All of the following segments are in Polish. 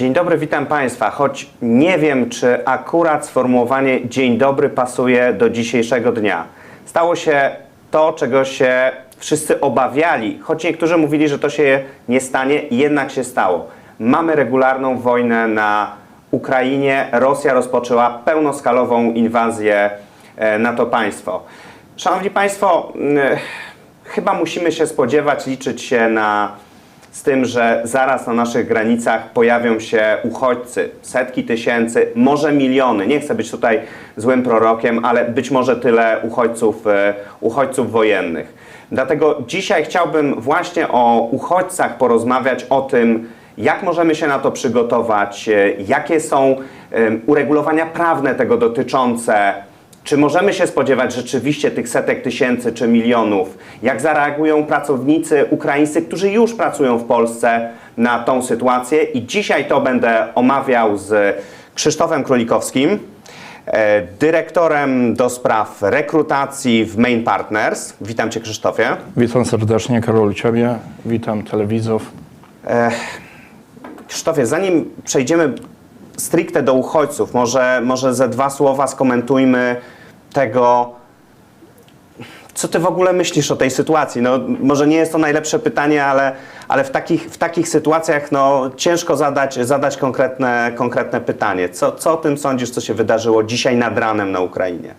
Dzień dobry, witam Państwa. Choć nie wiem, czy akurat sformułowanie dzień dobry pasuje do dzisiejszego dnia. Stało się to, czego się wszyscy obawiali, choć niektórzy mówili, że to się nie stanie, jednak się stało. Mamy regularną wojnę na Ukrainie. Rosja rozpoczęła pełnoskalową inwazję e, na to państwo. Szanowni Państwo, chyba musimy się spodziewać, liczyć się na z tym, że zaraz na naszych granicach pojawią się uchodźcy, setki tysięcy, może miliony. Nie chcę być tutaj złym prorokiem, ale być może tyle uchodźców, e, uchodźców wojennych. Dlatego dzisiaj chciałbym właśnie o uchodźcach porozmawiać, o tym, jak możemy się na to przygotować, e, jakie są em, uregulowania prawne tego dotyczące, czy możemy się spodziewać rzeczywiście tych setek tysięcy czy milionów? Jak zareagują pracownicy ukraińscy, którzy już pracują w Polsce na tą sytuację? I dzisiaj to będę omawiał z Krzysztofem Królikowskim, e, dyrektorem do spraw rekrutacji w Main Partners. Witam Cię Krzysztofie. Witam serdecznie, Karol, Ciebie. Witam telewidzów. Krzysztofie, zanim przejdziemy stricte do uchodźców, może, może ze dwa słowa skomentujmy tego, co ty w ogóle myślisz o tej sytuacji? No, może nie jest to najlepsze pytanie, ale, ale w, takich, w takich sytuacjach no, ciężko zadać, zadać konkretne, konkretne pytanie. Co, co o tym sądzisz, co się wydarzyło dzisiaj nad ranem na Ukrainie?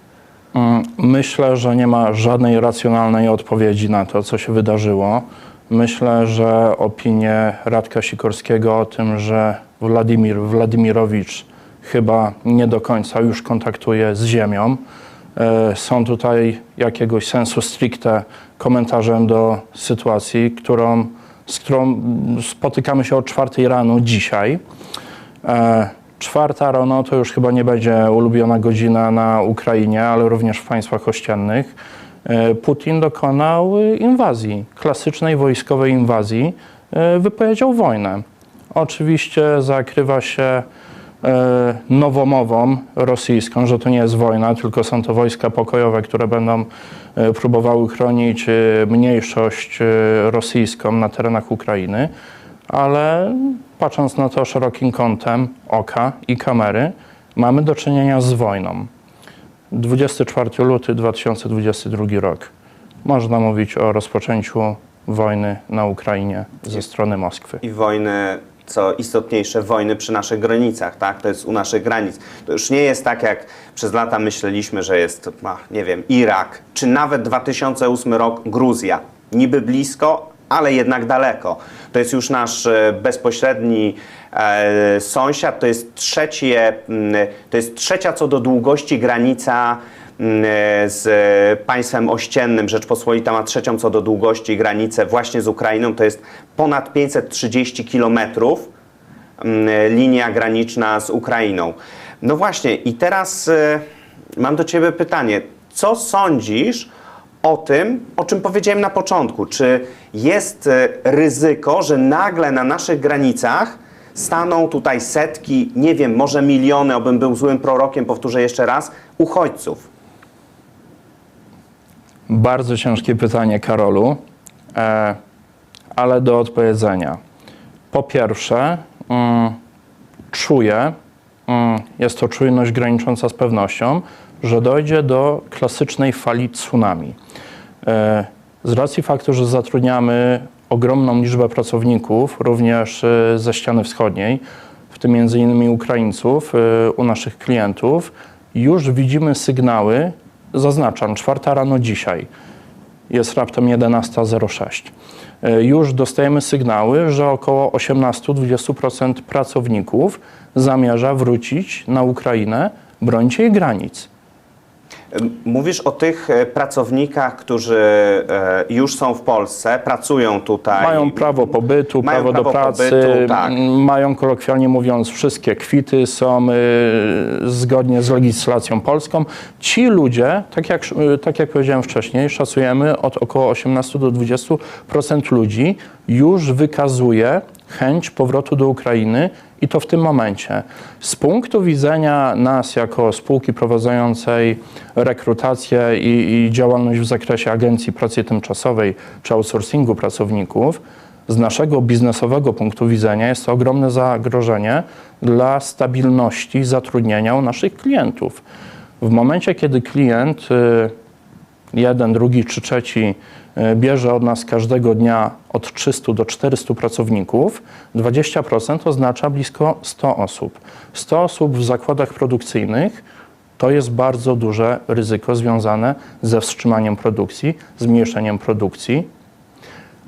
Mm, Myślę, że nie ma żadnej racjonalnej odpowiedzi na to, co się wydarzyło. Myślę, że opinie Radka Sikorskiego o tym, że Władimir Władimirowicz chyba nie do końca już kontaktuje z ziemią, e, są tutaj jakiegoś sensu stricte komentarzem do sytuacji, którą, z którą spotykamy się o czwartej rano dzisiaj. E, Czwarta rano to już chyba nie będzie ulubiona godzina na Ukrainie, ale również w państwach ościennych. E, Putin dokonał inwazji, klasycznej wojskowej inwazji, wypowiedział wojnę. Oczywiście zakrywa się e, nowomową rosyjską, że to nie jest wojna, tylko są to wojska pokojowe, które będą e, próbowały chronić e, mniejszość rosyjską na terenach Ukrainy, ale patrząc na to szerokim kątem oka i kamery, mamy do czynienia z wojną. 24 luty 2022 rok. Można mówić o rozpoczęciu wojny na Ukrainie ze strony Moskwy. I wojny, co istotniejsze, wojny przy naszych granicach, tak? To jest u naszych granic. To już nie jest tak, jak przez lata myśleliśmy, że jest, a, nie wiem, Irak, czy nawet 2008 rok Gruzja. Niby blisko, ale jednak daleko. To jest już nasz e, bezpośredni e, sąsiad, to jest, trzecie, mm, to jest trzecia co do długości granica z państwem ościennym. Rzeczpospolita ma trzecią co do długości granicę właśnie z Ukrainą. To jest ponad 530 kilometrów mm, linia graniczna z Ukrainą. No właśnie, i teraz e, mam do Ciebie pytanie. Co sądzisz o tym, o czym powiedziałem na początku? Czy jest e, ryzyko, że nagle na naszych granicach staną tutaj setki, nie wiem, może miliony, obym był złym prorokiem, powtórzę jeszcze raz, uchodźców? Bardzo ciężkie pytanie, Karolu, e, ale do odpowiedzenia. Po pierwsze, mm, czuję, mm, jest to czujność granicząca z pewnością, że dojdzie do klasycznej fali tsunami. E, z racji faktu, że zatrudniamy ogromną liczbę pracowników, również e, ze ściany wschodniej, w tym między innymi Ukraińców, u naszych klientów, już widzimy sygnały, zaznaczam, czwarta rano dzisiaj, jest raptem 11.06. E, Już dostajemy sygnały, że około 18-20% pracowników zamierza wrócić na Ukrainę, bronić jej granic. Mówisz o tych e, pracownikach, którzy e, już są w Polsce, pracują tutaj. Mają prawo pobytu, Mają prawo, prawo do pracy, pobytu, tak. mają kolokwialnie mówiąc, wszystkie kwity są y, zgodnie z legislacją polską. Ci ludzie, tak jak, tak jak powiedziałem wcześniej, szacujemy od około 18 do 20% ludzi już wykazuje chęć powrotu do Ukrainy i to w tym momencie. Z punktu widzenia nas jako spółki prowadzącej rekrutację i, i działalność w zakresie agencji pracy tymczasowej czy outsourcingu pracowników, Z naszego biznesowego punktu widzenia jest to ogromne zagrożenie dla stabilności zatrudnienia u naszych klientów. W momencie, kiedy klient y, jeden, drugi czy trzeci bierze od nas każdego dnia od 300 do 400 pracowników, 20% oznacza blisko 100 osób. 100 osób w zakładach produkcyjnych to jest bardzo duże ryzyko związane ze wstrzymaniem produkcji, zmniejszeniem produkcji.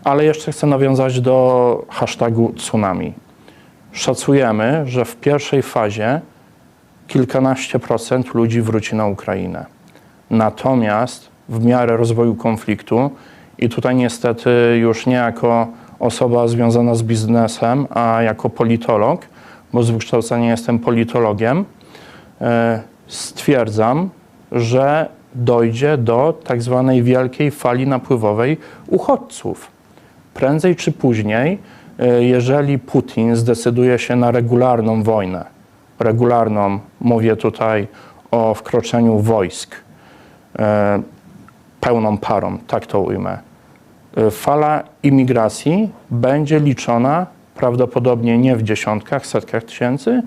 Ale jeszcze chcę nawiązać do hashtagu tsunami. Szacujemy, że w pierwszej fazie kilkanaście procent ludzi wróci na Ukrainę. Natomiast w miarę rozwoju konfliktu, i tutaj niestety już nie jako osoba związana z biznesem, a jako politolog, bo z wykształcenia jestem politologiem, e, stwierdzam, że dojdzie do tak zwanej wielkiej fali napływowej uchodźców. Prędzej czy później, e, jeżeli Putin zdecyduje się na regularną wojnę, regularną, mówię tutaj o wkroczeniu wojsk e, pełną parą, tak to ujmę, e, fala imigracji będzie liczona prawdopodobnie nie w dziesiątkach, setkach tysięcy,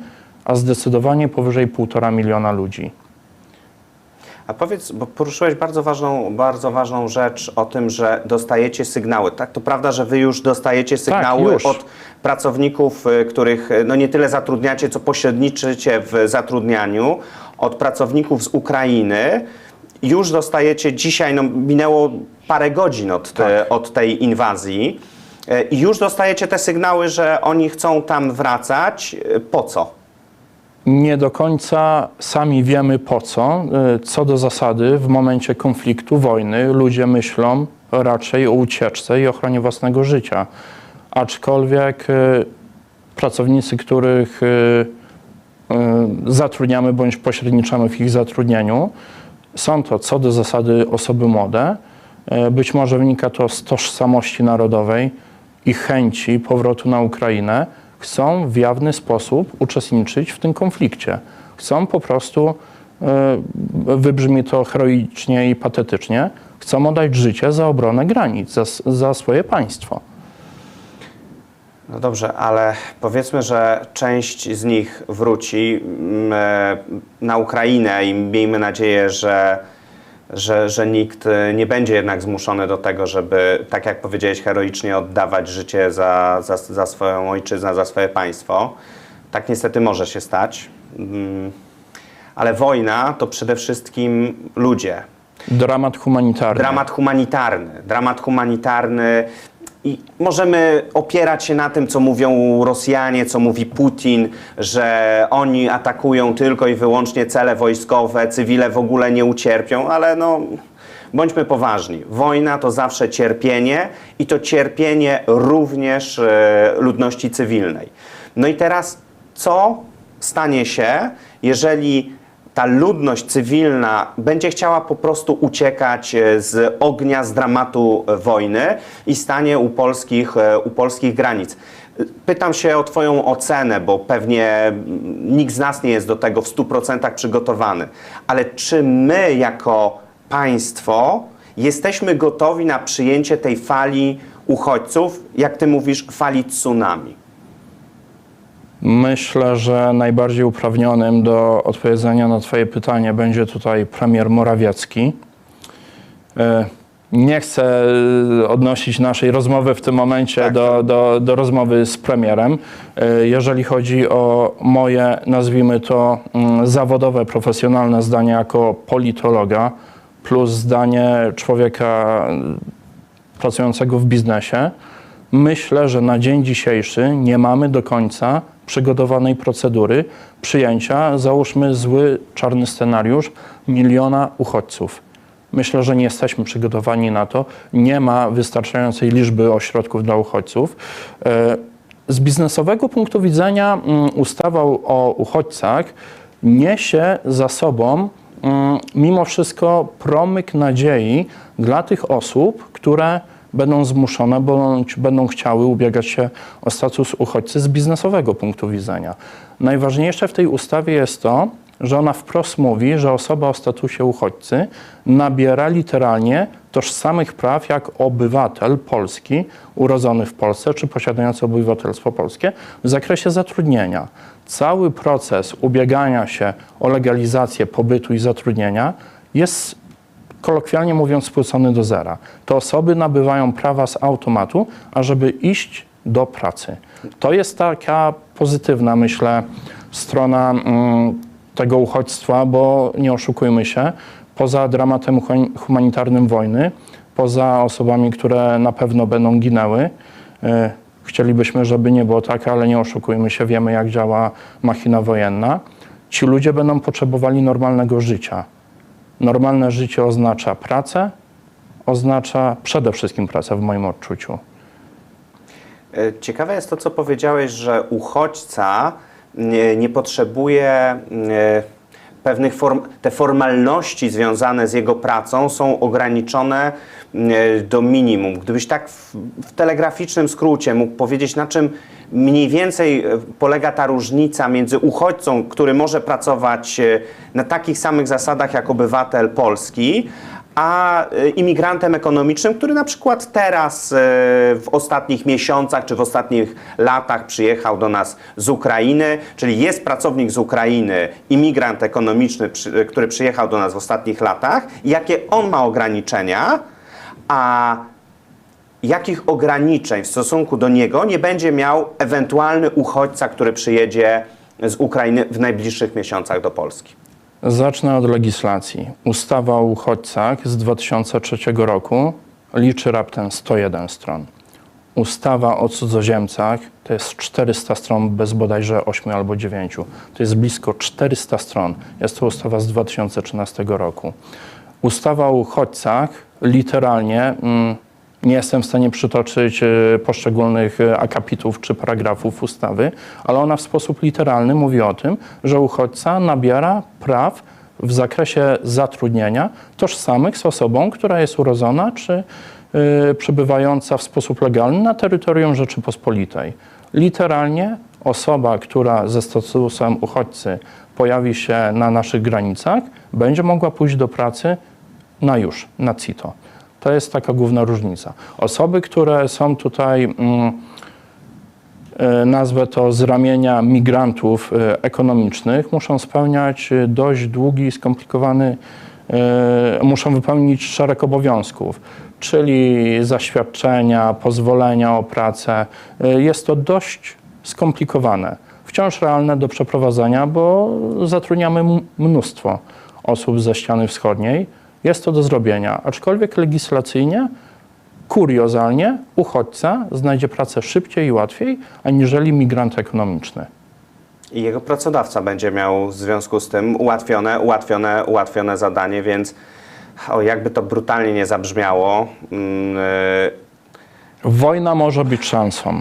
a zdecydowanie powyżej półtora miliona ludzi. A powiedz, bo poruszyłeś bardzo ważną, bardzo ważną rzecz o tym, że dostajecie sygnały. Tak, to prawda, że wy już dostajecie sygnały już. od pracowników, y, których y, no nie tyle zatrudniacie, co pośredniczycie w zatrudnianiu, od pracowników z Ukrainy. Już dostajecie dzisiaj, no minęło parę godzin od, te, od tej inwazji. y, I już dostajecie te sygnały, że oni chcą tam wracać. Y, Po co? Nie do końca sami wiemy po co. Co do zasady, w momencie konfliktu, wojny, ludzie myślą raczej o ucieczce i ochronie własnego życia. Aczkolwiek pracownicy, których zatrudniamy bądź pośredniczamy w ich zatrudnieniu, są to co do zasady osoby młode. Y, Być może wynika to z tożsamości narodowej i chęci powrotu na Ukrainę. Chcą w jawny sposób uczestniczyć w tym konflikcie. Chcą po prostu, y, wybrzmi to heroicznie i patetycznie, chcą oddać życie za obronę granic, za, za swoje państwo. No dobrze, ale powiedzmy, że część z nich wróci mm, e, na Ukrainę i miejmy nadzieję, że, że, że nikt e, nie będzie jednak zmuszony do tego, żeby, tak jak powiedziałeś, heroicznie oddawać życie za, za, za swoją ojczyznę, za swoje państwo. Tak niestety może się stać. Mm, Ale wojna to przede wszystkim ludzie, Dramat humanitarny. Dramat humanitarny. Dramat humanitarny. I możemy opierać się na tym, co mówią Rosjanie, co mówi Putin, że oni atakują tylko i wyłącznie cele wojskowe, cywile w ogóle nie ucierpią, ale no. Bądźmy poważni. Wojna to zawsze cierpienie i to cierpienie również e, ludności cywilnej. No i teraz, co stanie się, jeżeli ta ludność cywilna będzie chciała po prostu uciekać e, z ognia, z dramatu e, wojny i stanie u polskich, e, u polskich granic. Pytam się o Twoją ocenę, bo pewnie mm, nikt z nas nie jest do tego w 100% przygotowany. Ale czy my, jako państwo, jesteśmy gotowi na przyjęcie tej fali uchodźców, jak Ty mówisz, fali tsunami? Myślę, że najbardziej uprawnionym do odpowiedzenia na Twoje pytanie będzie tutaj premier Morawiecki. E, Nie chcę e, odnosić naszej rozmowy w tym momencie Tak, do, do, do rozmowy z premierem. E, Jeżeli chodzi o moje, nazwijmy to, mm, zawodowe, profesjonalne zdanie jako politologa, plus zdanie człowieka pracującego w biznesie, myślę, że na dzień dzisiejszy nie mamy do końca przygotowanej procedury przyjęcia, załóżmy zły, czarny scenariusz, miliona uchodźców. Myślę, że nie jesteśmy przygotowani na to. Nie ma wystarczającej liczby ośrodków dla uchodźców. E, Z biznesowego punktu widzenia mm, ustawa o uchodźcach niesie za sobą mm, mimo wszystko promyk nadziei dla tych osób, które będą zmuszone bądź będą chciały ubiegać się o status uchodźcy z biznesowego punktu widzenia. Najważniejsze w tej ustawie jest to, że ona wprost mówi, że osoba o statusie uchodźcy nabiera literalnie tożsamych praw jak obywatel polski urodzony w Polsce czy posiadający obywatelstwo polskie w zakresie zatrudnienia. Cały proces ubiegania się o legalizację pobytu i zatrudnienia jest kolokwialnie mówiąc, spłycony do zera. Te osoby nabywają prawa z automatu, ażeby iść do pracy. To jest taka pozytywna, myślę, strona mm, tego uchodźstwa, bo nie oszukujmy się, poza dramatem hu- humanitarnym wojny, poza osobami, które na pewno będą ginęły, y, chcielibyśmy, żeby nie było tak, ale nie oszukujmy się, wiemy jak działa machina wojenna. Ci ludzie będą potrzebowali normalnego życia. Normalne życie oznacza pracę, oznacza przede wszystkim pracę w moim odczuciu. E, Ciekawe jest to, co powiedziałeś, że uchodźca nie, nie potrzebuje e, pewnych form, te formalności związane z jego pracą są ograniczone e, do minimum. Gdybyś tak w, w telegraficznym skrócie mógł powiedzieć, na czym mniej więcej e, polega ta różnica między uchodźcą, który może pracować e, na takich samych zasadach jak obywatel polski, a e, imigrantem ekonomicznym, który na przykład teraz e, w ostatnich miesiącach czy w ostatnich latach przyjechał do nas z Ukrainy, czyli jest pracownik z Ukrainy, imigrant ekonomiczny, przy- który przyjechał do nas w ostatnich latach, jakie on ma ograniczenia, a jakich ograniczeń w stosunku do niego nie będzie miał ewentualny uchodźca, który przyjedzie z Ukrainy w najbliższych miesiącach do Polski. Zacznę od legislacji. Ustawa o uchodźcach z 2003 roku liczy raptem 101 stron. Ustawa o cudzoziemcach to jest 400 stron bez bodajże 8 albo 9. To jest blisko 400 stron. Jest to ustawa z 2013 roku. Ustawa o uchodźcach literalnie, mm, nie jestem w stanie przytoczyć e, poszczególnych e, akapitów czy paragrafów ustawy, ale ona w sposób literalny mówi o tym, że uchodźca nabiera praw w zakresie zatrudnienia tożsamych z osobą, która jest urodzona czy y, przebywająca w sposób legalny na terytorium Rzeczypospolitej. Literalnie osoba, która ze statusem uchodźcy pojawi się na naszych granicach, będzie mogła pójść do pracy na już, na CITO. To jest taka główna różnica. Osoby, które są tutaj, mm, e, nazwę to z ramienia migrantów e, ekonomicznych, muszą spełniać e, dość długi, skomplikowany, muszą wypełnić szereg obowiązków, czyli zaświadczenia, pozwolenia o pracę. Jest to dość skomplikowane, wciąż realne do przeprowadzenia, bo zatrudniamy mnóstwo osób ze ściany wschodniej. Jest to do zrobienia, aczkolwiek legislacyjnie kuriozalnie uchodźca znajdzie pracę szybciej i łatwiej, aniżeli migrant ekonomiczny. I jego pracodawca będzie miał w związku z tym ułatwione, ułatwione, ułatwione zadanie, więc o, jakby to brutalnie nie zabrzmiało, yy, Wojna może być szansą.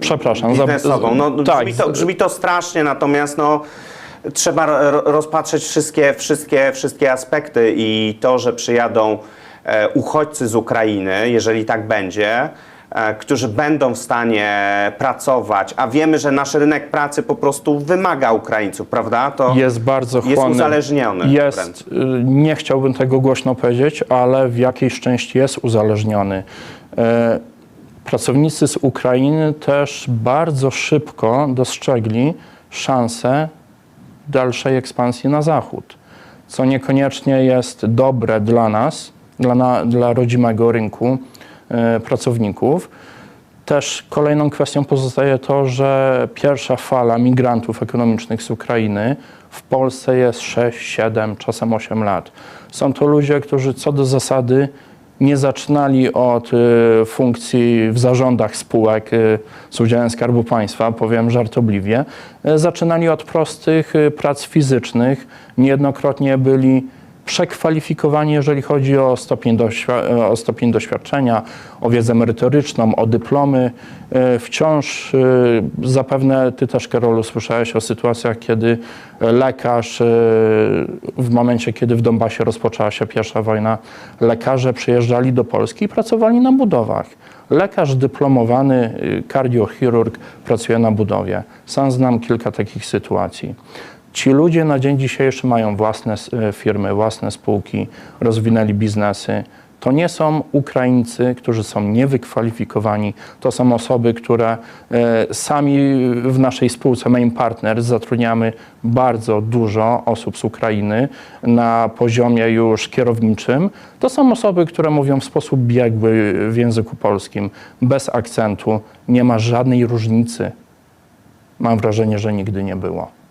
Przepraszam. za- biznesową. No, brzmi, tak, to, brzmi to strasznie, natomiast no, trzeba ro- rozpatrzeć wszystkie, wszystkie, wszystkie aspekty i to, że przyjadą e, uchodźcy z Ukrainy, jeżeli tak będzie, e, którzy będą w stanie pracować, a wiemy, że nasz rynek pracy po prostu wymaga Ukraińców, prawda? To jest bardzo chłonny. jest uzależniony Jest, wręcz. nie chciałbym tego głośno powiedzieć, ale w jakiejś części jest uzależniony. E, Pracownicy z Ukrainy też bardzo szybko dostrzegli szansę dalszej ekspansji na zachód, co niekoniecznie jest dobre dla nas, dla, na, dla rodzimego rynku e, pracowników. Też kolejną kwestią pozostaje to, że pierwsza fala migrantów ekonomicznych z Ukrainy w Polsce jest 6, 7, czasem 8 lat. Są to ludzie, którzy co do zasady nie zaczynali od y, funkcji w zarządach spółek y, z udziałem Skarbu Państwa, powiem żartobliwie. Y, zaczynali od prostych prac fizycznych, niejednokrotnie byli przekwalifikowani, jeżeli chodzi o stopień, doświ- o stopień doświadczenia, o wiedzę merytoryczną, o dyplomy. E, Wciąż e, zapewne Ty też, Karolu, słyszałeś o sytuacjach, kiedy lekarz, e, w momencie, kiedy w Donbasie rozpoczęła się pierwsza wojna, lekarze przyjeżdżali do Polski i pracowali na budowach. Lekarz dyplomowany, kardiochirurg pracuje na budowie. Sam znam kilka takich sytuacji. Ci ludzie na dzień dzisiejszy mają własne e, firmy, własne spółki, rozwinęli biznesy. To nie są Ukraińcy, którzy są niewykwalifikowani. To są osoby, które e, sami w naszej spółce Main Partner zatrudniamy bardzo dużo osób z Ukrainy na poziomie już kierowniczym. To są osoby, które mówią w sposób biegły w języku polskim, bez akcentu. Nie ma żadnej różnicy. Mam wrażenie, że nigdy nie było.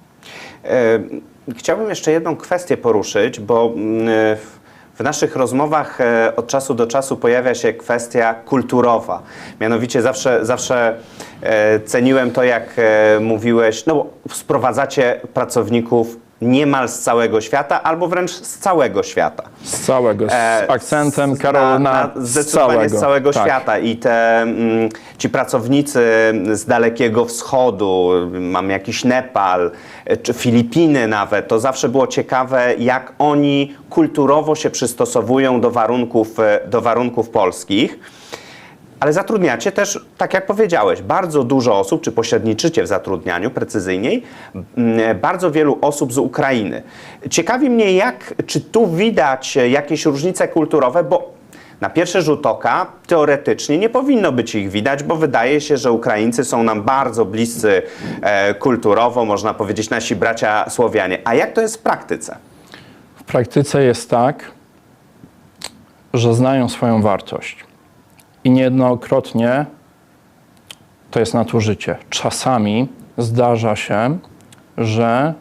Chciałbym jeszcze jedną kwestię poruszyć, bo mm, w- w naszych rozmowach e, od czasu do czasu pojawia się kwestia kulturowa. Mianowicie zawsze, zawsze e, ceniłem to, jak e, mówiłeś, no bo sprowadzacie pracowników niemal z całego świata, albo wręcz z całego świata. Z całego, z E, akcentem z- Karol na, z zdecydowanie całego. z całego tak. świata i te mm, ci pracownicy z Dalekiego Wschodu, mam jakiś Nepal e, czy Filipiny nawet, to zawsze było ciekawe, jak oni kulturowo się przystosowują do warunków, e, do warunków polskich. Ale zatrudniacie też, tak jak powiedziałeś, bardzo dużo osób, czy pośredniczycie w zatrudnianiu precyzyjniej, bardzo wielu osób z Ukrainy. Ciekawi mnie, jak, czy tu widać jakieś różnice kulturowe, bo na pierwszy rzut oka teoretycznie nie powinno być ich widać, bo wydaje się, że Ukraińcy są nam bardzo bliscy e, kulturowo, można powiedzieć nasi bracia Słowianie. A jak to jest w praktyce? W praktyce jest tak, że znają swoją wartość. I niejednokrotnie to jest nadużycie. Czasami zdarza się, że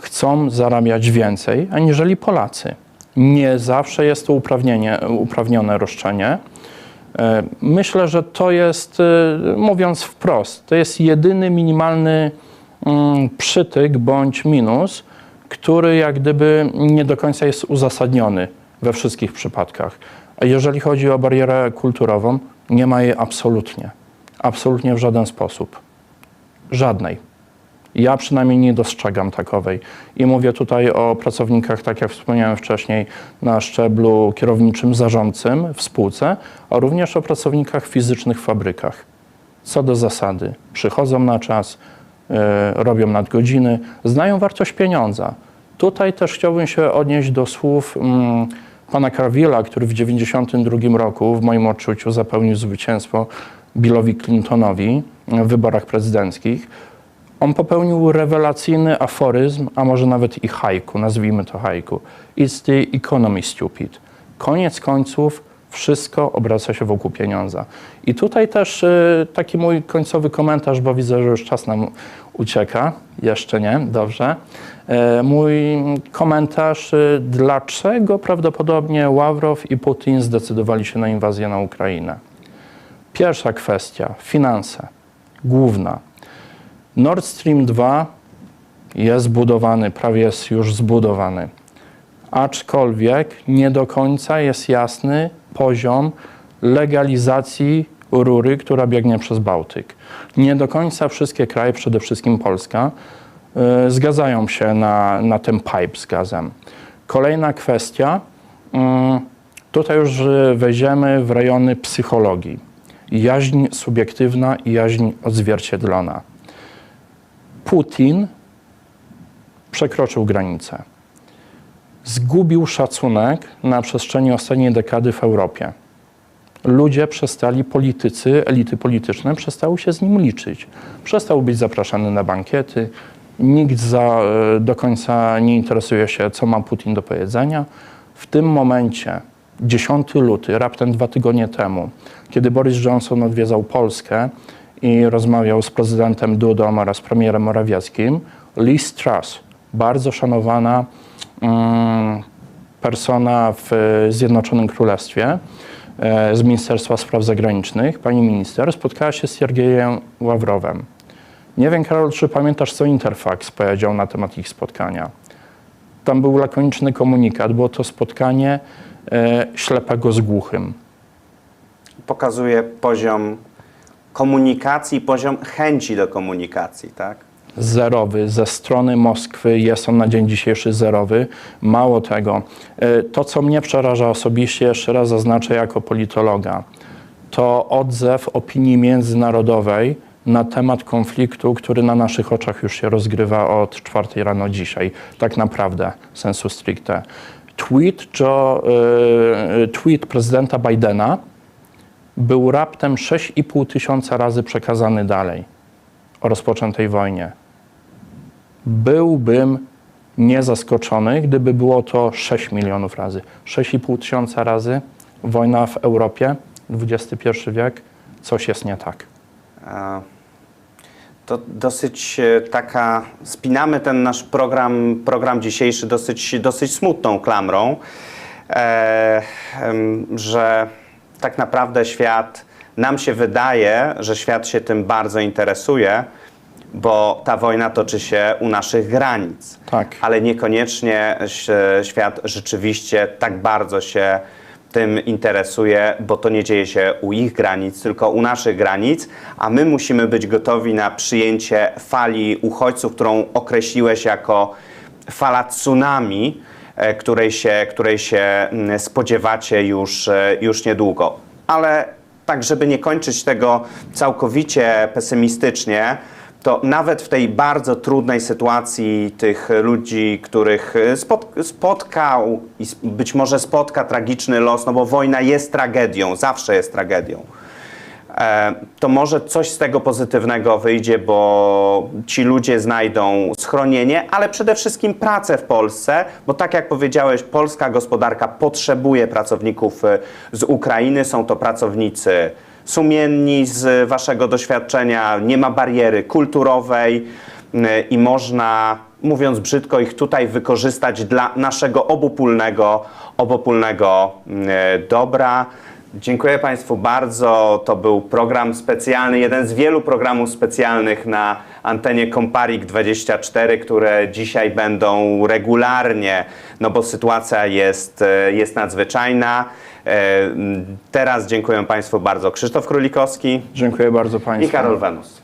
chcą zarabiać więcej, aniżeli Polacy. Nie zawsze jest to uprawnienie, uprawnione roszczenie. E, Myślę, że to jest, e, mówiąc wprost, to jest jedyny minimalny mm, przytyk bądź minus, który jak gdyby nie do końca jest uzasadniony we wszystkich przypadkach. Jeżeli chodzi o barierę kulturową, nie ma jej absolutnie. Absolutnie w żaden sposób. Żadnej. Ja przynajmniej nie dostrzegam takowej. I mówię tutaj o pracownikach, tak jak wspomniałem wcześniej, na szczeblu kierowniczym, zarządcym w spółce, a również o pracownikach fizycznych w fabrykach. Co do zasady, przychodzą na czas, e, robią nadgodziny, znają wartość pieniądza. Tutaj też chciałbym się odnieść do słów mm, pana Carvilla, który w 1992 roku, w moim odczuciu, zapełnił zwycięstwo Billowi Clintonowi w wyborach prezydenckich. On popełnił rewelacyjny aforyzm, a może nawet i haiku, nazwijmy to haiku. It's the economy stupid. Koniec końców wszystko obraca się wokół pieniądza. I tutaj też y, taki mój końcowy komentarz, bo widzę, że już czas nam ucieka. Jeszcze nie, dobrze. E, Mój komentarz, y, dlaczego prawdopodobnie Ławrow i Putin zdecydowali się na inwazję na Ukrainę. Pierwsza kwestia, finanse. Główna. Nord Stream 2 jest budowany, prawie jest już zbudowany. Aczkolwiek nie do końca jest jasny poziom legalizacji rury, która biegnie przez Bałtyk. Nie do końca wszystkie kraje, przede wszystkim Polska, y, zgadzają się na, na ten pipe z gazem. Kolejna kwestia, y, tutaj już y, wejdziemy w rejony psychologii. Jaźń subiektywna i jaźń odzwierciedlona. Putin przekroczył granicę. Zgubił szacunek na przestrzeni ostatniej dekady w Europie. Ludzie przestali, politycy, elity polityczne przestały się z nim liczyć. Przestał być zapraszany na bankiety. Nikt za, e, do końca nie interesuje się, co ma Putin do powiedzenia. W tym momencie, 10 luty, raptem dwa tygodnie temu, kiedy Boris Johnson odwiedzał Polskę i rozmawiał z prezydentem Dudą oraz premierem Morawieckim, Liz Truss, bardzo szanowana persona w Zjednoczonym Królestwie e, z Ministerstwa Spraw Zagranicznych, pani minister, spotkała się z Siergiejem Ławrowem. Nie wiem, Karol, czy pamiętasz, co Interfax powiedział na temat ich spotkania. Tam był lakoniczny komunikat, było to spotkanie e, ślepego z głuchym. Pokazuje poziom komunikacji, poziom chęci do komunikacji, tak? Zerowy ze strony Moskwy, jest on na dzień dzisiejszy zerowy. Mało tego, y, to co mnie przeraża osobiście, jeszcze raz zaznaczę jako politologa, to odzew opinii międzynarodowej na temat konfliktu, który na naszych oczach już się rozgrywa od czwartej rano dzisiaj. Tak naprawdę, sensu stricte. Tweet, Joe, y, tweet prezydenta Bidena był raptem 6,5 tysiąca razy przekazany dalej o rozpoczętej wojnie. Byłbym niezaskoczony, gdyby było to 6 milionów razy. 6,5 tysiąca razy wojna w Europie, XXI wiek, coś jest nie tak. E, To dosyć e, taka, spinamy ten nasz program, program dzisiejszy dosyć, dosyć smutną klamrą, e, że tak naprawdę świat, nam się wydaje, że świat się tym bardzo interesuje, bo ta wojna toczy się u naszych granic. Tak. Ale niekoniecznie świat rzeczywiście tak bardzo się tym interesuje, bo to nie dzieje się u ich granic, tylko u naszych granic, a my musimy być gotowi na przyjęcie fali uchodźców, którą określiłeś jako fala tsunami, e, której się, której się mm, spodziewacie już, e, już niedługo. Ale tak, żeby nie kończyć tego całkowicie pesymistycznie, to nawet w tej bardzo trudnej sytuacji tych ludzi, których spot, spotkał i być może spotka tragiczny los, no bo wojna jest tragedią, zawsze jest tragedią, e, to może coś z tego pozytywnego wyjdzie, bo ci ludzie znajdą schronienie, ale przede wszystkim pracę w Polsce, bo tak jak powiedziałeś, polska gospodarka potrzebuje pracowników e, z Ukrainy. Są to pracownicy sumienni z waszego doświadczenia, nie ma bariery kulturowej m, i można, mówiąc brzydko, ich tutaj wykorzystać dla naszego obopólnego, obopólnego m, dobra. Dziękuję Państwu bardzo. To był program specjalny, jeden z wielu programów specjalnych na antenie Komparik 24, które dzisiaj będą regularnie, no bo sytuacja jest, e, jest nadzwyczajna. E, Teraz dziękuję Państwu bardzo. Krzysztof Królikowski Dziękuję bardzo Państwu. i Karol Wenus.